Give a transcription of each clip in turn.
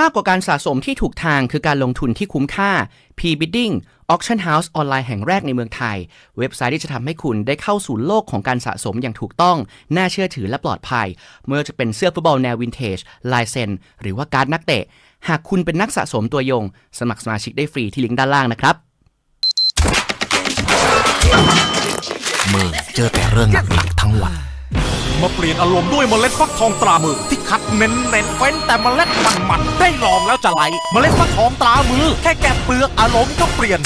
มากกว่าการสะสมที่ถูกทางคือการลงทุนที่คุ้มค่า P-Bidding Auction House ออนไลน์แห่งแรกในเมืองไทย เว็บไซต์ที่จะทำให้คุณได้เข้าสู่โลกของการสะสมอย่างถูกต้อง น่าเชื่อถือและปลอดภัย เมื่อจะเป็นเสื้อฟุตบอลแนววินเทจ ลายเซ็น หรือว่าการ์ดนักเตะ หากคุณเป็นนักสะสมตัวยง สมัครสมาชิกได้ฟรีที่ลิงก์ด้านล่างนะครับมือเจอแต่เรื่องหนักๆทั้งวัน มาเปลี่ยนอารมณ์ด้วยเมล็ดฟักทองตรามือ ที่คัดเน้นเน้นเฟ้นแต่เมล็ดมันมันได้ลองแล้วจะไหล เมล็ดฟักทองตรามือ แค่แกะเปลือกอารมณ์ก็เปลี่ยน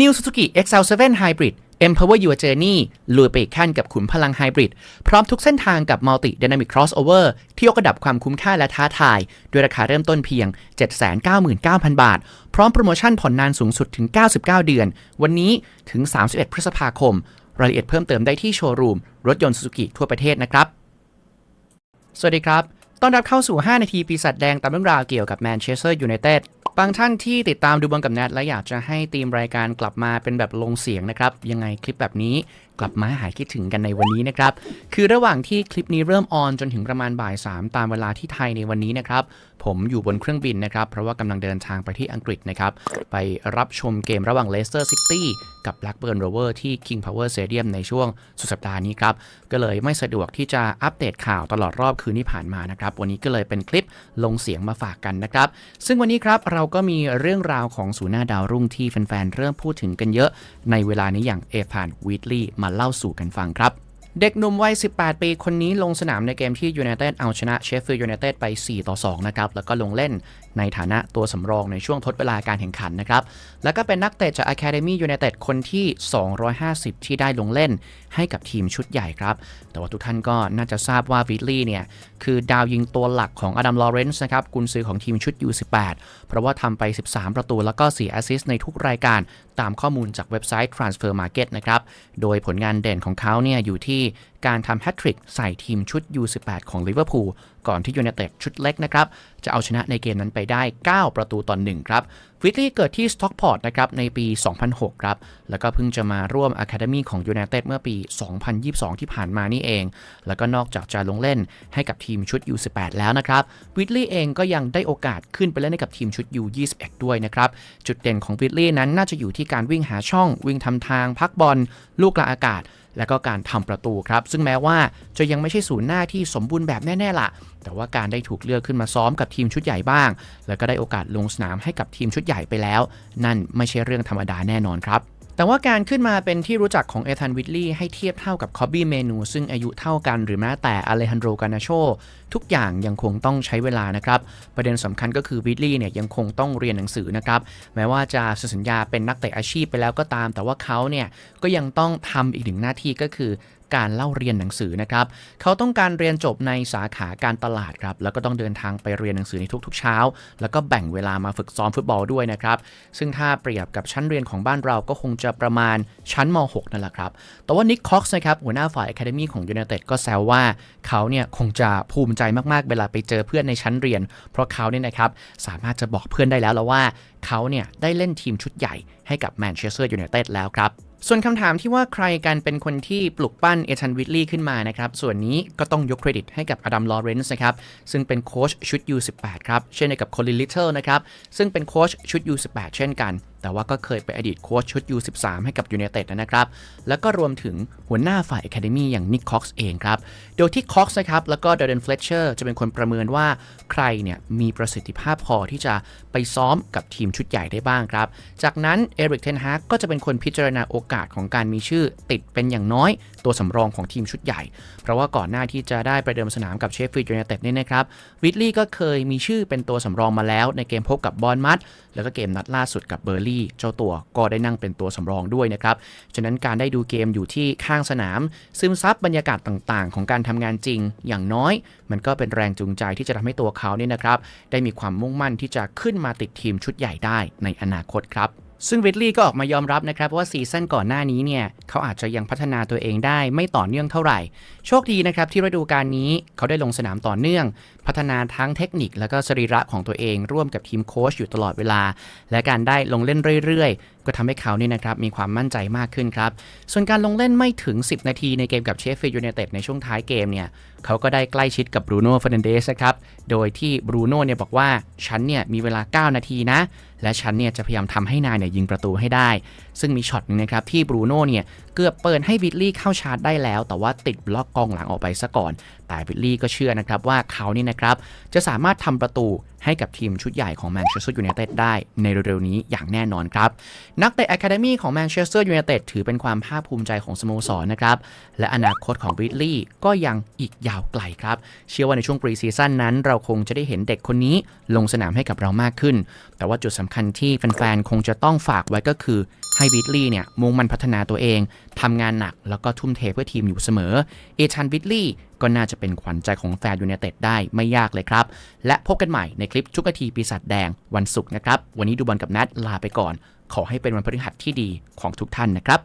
New Suzuki XL7 Hybrid Empower Your Journey ลุยไปอีกขั้นกับขุนพลังไฮบริดพร้อมทุกเส้นทางกับ Multi Dynamic Crossover ที่ยกระดับความคุ้มค่าและท้าทาย ด้วยราคาเริ่มต้นเพียง 799,000 บาท พร้อมโปรโมชั่นผ่อนนานสูงสุดถึง 99 เดือน วันนี้ถึง 31 พฤษภาคม รายละเอียดเพิ่มเติมได้ที่โชว์รูม รถยนต์ Suzuki ทั่วประเทศนะครับ สวัสดีครับต้อนรับเข้าสู่ 5 นาทีปีศาจแดงตามเรื่องราวเกี่ยวกับแมนเชสเตอร์ยูไนเต็ด บางท่านที่ติดตามดูบอลกับแนทและอยากจะให้ทีมรายการกลับมาเป็นแบบลงเสียงนะครับ ยังไงคลิปแบบนี้กลับมาหายคิดถึงกันในวันนี้นะครับ คือระหว่างที่คลิปนี้เริ่มออนจนถึงประมาณบ่าย 3 ตามเวลาที่ไทยในวันนี้นะครับ ผมอยู่บนเครื่องบินนะครับ เพราะว่ากำลังเดินทางไปที่อังกฤษนะครับ ไปรับชมเกมระหว่างเลสเตอร์ซิตี้กับ Blackburn Rover ที่ King Power Stadium ในช่วงสุดสัปดาห์นี้ครับ ก็เลยไม่สะดวกที่จะอัปเดตข่าวตลอดรอบคืนที่ผ่านมานะครับ วันนี้ก็เลยเป็นคลิปลงเสียงมาฝากกันนะครับ ซึ่งวันนี้ครับเราก็มีเรื่องราวของศูนย์หน้าดาวรุ่งที่แฟนๆเริ่มพูดถึงกันเยอะ ในเวลานี้อย่างเอฟานวีดลีย์มาเล่าสู่กันฟังครับ เด็กหนุ่มวัย 18 ปีคนนี้ลงสนามในเกมที่ยูไนเต็ดเอาชนะเชฟฟิลด์ยูไนเต็ดไป 4 ต่อ 2 นะครับ แล้วก็ลงเล่นในฐานะตัวสำรองในช่วงทดเวลาการแข่งขันนะครับ แล้วก็เป็นนักเตะจาก Academy United คนที่ 250 ที่ได้ลงเล่นให้กับทีมชุดใหญ่ครับ แต่ว่าทุกท่านก็น่าจะทราบว่าวิลลี่เนี่ย คือดาวยิงตัวหลักของอดัมลอเรนซ์นะครับกุนซือของทีมชุด U18 เพราะว่าทำไป 13 ประตูแล้วก็4แอสซิสต์ในทุกรายการ ตามข้อมูลจากเว็บไซต์ Transfer Market นะครับ โดยผลงานเด่นของเขาเนี่ยอยู่ที่การทำแฮตทริกใส่ทีมชุด U18 ของลิเวอร์พูลก่อนที่ยูไนเต็ดชุดเล็กนะครับ จะเอาชนะในเกมนั้นไปได้ 9 ประตูต่อ1ครับวิลลี่เกิดที่สต็อกพอร์ตนะครับในปี 2006 ครับ แล้วก็เพิ่งจะมาร่วม Academy ของยูไนเต็ดเมื่อปี 2022 ที่ผ่านมานี่เอง แล้วก็นอกจากจะลงเล่นให้กับทีมชุด U18 แล้วนะครับวิลลี่เองก็ยังได้โอกาสขึ้นไปเล่นให้กับทีมชุด U21 ด้วยนะครับจุดเด่นของวิลลี่นั้นน่าจะอยู่ที่การวิ่งหาช่องวิ่งทำทางพักบอลลูกกลางอากาศ และก็การทำประตูครับ ซึ่งแม้ว่าจะยังไม่ใช่ศูนย์หน้าที่สมบูรณ์แบบแน่ๆล่ะ แต่ว่าการได้ถูกเลือกขึ้นมาซ้อมกับทีมชุดใหญ่บ้าง แล้วก็ได้โอกาสลงสนามให้กับทีมชุดใหญ่ไปแล้ว นั่นไม่ใช่เรื่องธรรมดาแน่นอนครับ แต่ว่าการขึ้นมาเป็นที่รู้จักของเอธันวิลลี่ให้เทียบเท่ากับคอบบี้เมนู ซึ่งอายุเท่ากันหรือแม้แต่อเลฮันโดกานาโชทุกอย่างยังคงต้องใช้เวลานะครับ ประเด็นสำคัญก็คือวิลลี่เนี่ยยังคงต้องเรียนหนังสือนะครับ แม้ว่าจะสัญญาเป็นนักเตะอาชีพไปแล้วก็ตาม แต่ว่าเขาเนี่ยก็ยังต้องทำอีกหนึ่งหน้าที่ก็คือการเล่าเรียนหนังสือนะครับ เขาต้องการเรียนจบในสาขาการตลาดครับ แล้วก็ต้องเดินทางไปเรียนหนังสือในทุกๆเช้า แล้วก็แบ่งเวลามาฝึกซ้อมฟุตบอลด้วยนะครับ ซึ่งถ้าเปรียบกับชั้นเรียนของบ้านเราก็คงจะประมาณชั้นม .6 นั่นแหละครับ แต่ว่านิกคอกส์นะครับหัวหน้าฝ่าย Academy ของยู n นเต็ดก็แซวว่าเขาเนี่ยคงจะภูมิใจมากๆ เวลาไปเจอเพื่อนในชั้นเรียน เพราะเขาเนี่ยนะครับสามารถจะบอกเพื่อนได้แล้วแล้วว่าเขาเนี่ยได้เล่นทีมชุดใหญ่ให้กับแมนเชสเตอร์ยูไนเต็ดแล้วครับส่วนคำถามที่ว่าใครกันเป็นคนที่ปลุกปั้นเอชันวิลลี่ขึ้นมานะครับ ส่วนนี้ก็ต้องยกเครดิตให้กับอดัมลอเรนซ์นะครับ ซึ่งเป็นโค้ชชุด U18 ครับ เช่นเดียวกับโคลินลิตเทิลนะครับ ซึ่งเป็นโค้ชชุด U18 เช่นกัน แต่ว่าก็เคยเป็นอดีตโค้ชชุด U13 ให้กับยู n นเต็ดนะครับ แล้วก็รวมถึงหัวหน้าฝ่าย Academy อย่างนิกคอกส์เองครับ โดยที่คอกส์นะครับ แล้วก็เดเรนเฟลเชอร์จะเป็นคนประเมินว่าใครเนี่ยมีประสิทธิภาพพอที่จะไปซ้อมกับทีมชุดใหญ่ได้บ้างครับ จากนั้นเอริกเทนฮากก็จะเป็นคนพิจารณาโอกาสของการมีชื่อติดเป็นอย่างน้อยตัวสำรองของทีมชุดใหญ่ เพราะว่าก่อนหน้าที่จะได้ไปเดิมสนามกับเชฟฟิลด์ยูไนเต็ดนี่นะครับวิลลี่ก็เคยมีชื่อเป็นตัวสำรองมาแล้วในเกมพบกับบอลมัดแล้วก็เกมนัดล่าสุดกับเบอร์ลีเจ้าตัวก็ได้นั่งเป็นตัวสำรองด้วยนะครับ ฉะนั้นการได้ดูเกมอยู่ที่ข้างสนาม ซึมซับบรรยากาศต่างๆ ของการทำงานจริง อย่างน้อย มันก็เป็นแรงจูงใจที่จะทำให้ตัวเขาเนี่ยนะครับ ได้มีความมุ่งมั่นที่จะขึ้นมาติดทีมชุดใหญ่ได้ในอนาคตครับ ซึ่งวิดลี่ก็ออกมายอมรับนะครับว่าซีซั่นก่อนหน้านี้เนี่ย เขาอาจจะยังพัฒนาตัวเองได้ไม่ต่อเนื่องเท่าไหร่ โชคดีนะครับที่ฤดูกาลนี้เขาได้ลงสนามต่อเนื่อง พัฒนาทั้งเทคนิคและก็สรีระของตัวเองร่วมกับทีมโค้ชอยู่ตลอดเวลา และการได้ลงเล่นเรื่อยๆ ก็ทำให้เขาเนี่ยนะครับมีความมั่นใจมากขึ้นครับ ส่วนการลงเล่นไม่ถึง 10 นาทีในเกมกับเชฟฟิลด์ยูไนเต็ดในช่วงท้ายเกมเนี่ยเขาก็ได้ใกล้ชิดกับบรูโน่เฟรนันเดสนะครับโดยที่บรูโน่เนี่ยบอกว่าฉันเนี่ยมีเวลา 9 นาทีนะและฉันเนี่ยจะพยายามทำให้นายเนี่ยยิงประตูให้ได้ ซึ่งมีช็อตหนึงนะครับที่บรูโน่เนี่ยเกือบเปิดให้วิลลี่เข้าชาร์จได้แล้ว แต่ว่าติดบล็อกกองหลังออกไปซะก่อนแต่วิลลี่ก็เชื่อนะครับว่าเขานี่นะครับจะสามารถทำประตูให้กับทีมชุดใหญ่ของแมนเชสเตอร์ยูไนเต็ดได้ในเร็วๆนี้อย่างแน่นอนครับ นักเตะอะคาเดมี่ของแมนเชสเตอร์ยูไนเต็ดถือเป็นความภาคภูมิใจของสโมสรนะครับ และอนาคตของวิลลี่ก็ยังอีกยาวไกลครับ เชื่อว่าในช่วงปรีซีซั่นนั้น เราคงจะได้เห็นเด็กคนนี้ลงสนามให้กับเรามากขึ้น แต่ว่าจุดสำคัญที่แฟนๆคงจะต้องฝากไว้ก็คือให้วิทลี่เนี่ยมุ่งมันพัฒนาตัวเองทำงานหนักแล้วก็ทุ่มเทเพื่อทีมอยู่เสมอเอชันวิทลี่ก็น่าจะเป็นขวัญใจของแฟนยูเนเต็ดได้ไม่ยากเลยครับ และพบกันใหม่ในคลิปทุกนาทีปีศาจแดงวันศุกร์นะครับ วันนี้ดูบอลกับนัดลาไปก่อน ขอให้เป็นวันพฤหัสที่ดีของทุกท่านนะครับ